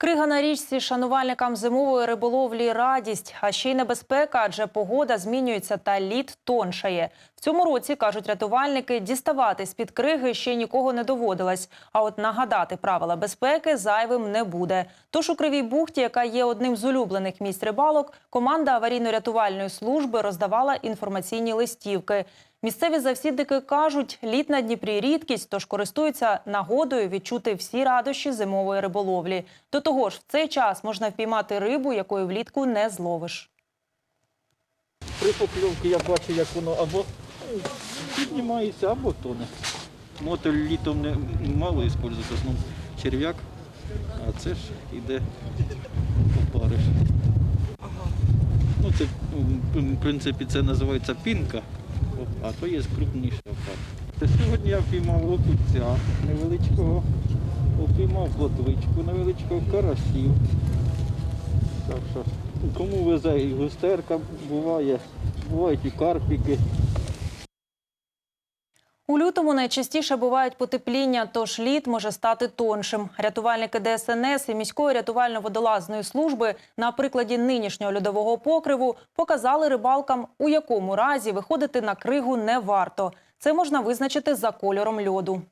Крига на річці шанувальникам зимової риболовлі радість, а ще й небезпека, адже погода змінюється та лід тоншає. В цьому році кажуть рятувальники, діставати з під криги ще нікого не доводилось. А от нагадати правила безпеки зайвим не буде. Тож у кривій бухті, яка є одним з улюблених місць рибалок, команда аварійно-рятувальної служби роздавала інформаційні листівки. Місцеві завсідники кажуть, лід на Дніпрі рідкість, тож користуються нагодою відчути всі радощі зимової риболовлі. До того ж, в цей час можна впіймати рибу, якої влітку не зловиш. При покльовці я бачу, як воно або ну, піднімається, або тоне. Мотель літом не мало використовується, в основному черв'як, а це ж іде опариш. Ну, це, ну, в принципі, це називається пінка, а то є крупніша опар. Сьогодні я впіймав окуця невеличкого, впіймав плотвичку невеличкого, карасів. Так що, кому везе і густерка буває, бувають і карпіки. У лютому найчастіше бувають потепління, тож лід може стати тоншим. Рятувальники ДСНС і міської рятувально-водолазної служби на прикладі нинішнього льодового покриву показали рибалкам, у якому разі виходити на кригу не варто. Це можна визначити за кольором льоду.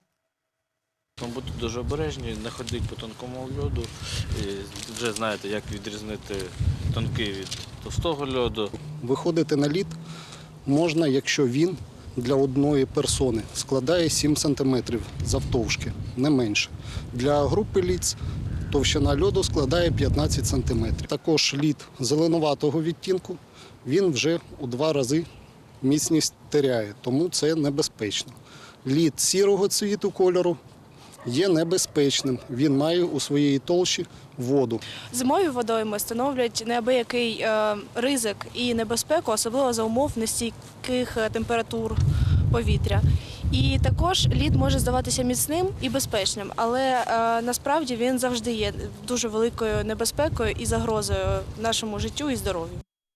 Тому Бути дуже обережні, не ходіть по тонкому льоду. І вже знаєте, як відрізнити тонкий від товстого льоду. Виходити на лід можна, якщо він для одної персони складає 7 см завтовшки, не менше. Для групи ліц товщина льоду складає 15 см. Також лід зеленуватого відтінку, він вже у два рази міцність теряє, тому це небезпечно. Лід сірого цвіту кольору є небезпечним. Він має у своїй толщі воду. Зимові водойми становлять неабиякий е, ризик і небезпеку, особливо за умов нестійких е, температур повітря. І також лід може здаватися міцним і безпечним, але е, насправді він завжди є дуже великою небезпекою і загрозою нашому життю і здоров'ю.